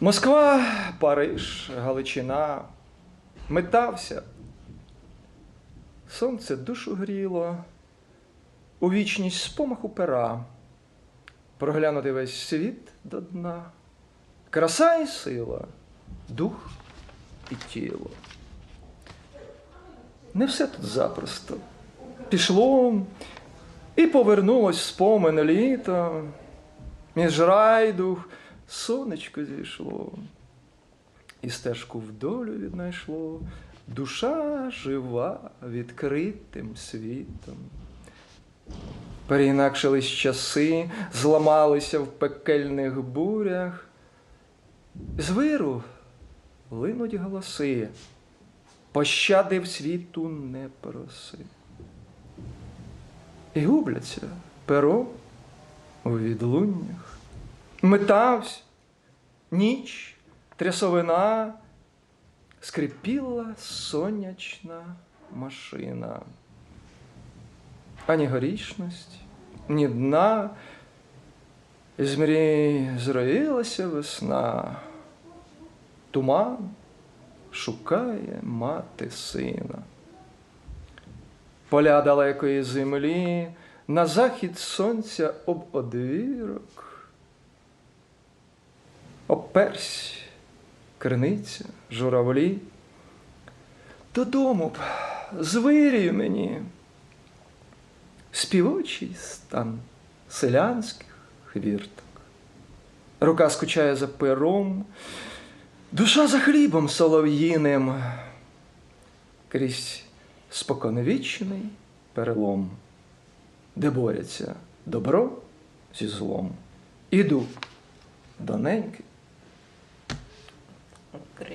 Москва, Париж, Галичина. Метався. Сонце душу гріло, у вічність спомаху пера, проглянути весь світ до дна, краса і сила, дух і тіло. Не все тут запросто. Пішло і повернулось спомин літо, між райдух сонечко зійшло, і стежку вдолю віднайшло, душа жива відкритим світом. Переінакшились часи, зламалися в пекельних бурях, з виру линуть голоси, пощади в світу не проси. І губляться перо у відлуннях. Метавсь, ніч, трясовина, скрипіла сонячна машина. Ані горішність, ні дна, з мрій зроїлася весна. Туман шукає мати сина. Поля далекої землі, на захід сонця об одвірок. Оперсь, криниця, журавлі. Додому б звирію мені співочий стан селянських хвірток. Рука скучає за пером, душа за хлібом солов'їним, крізь споконвічний перелом, де борються добро зі злом. Іду до 그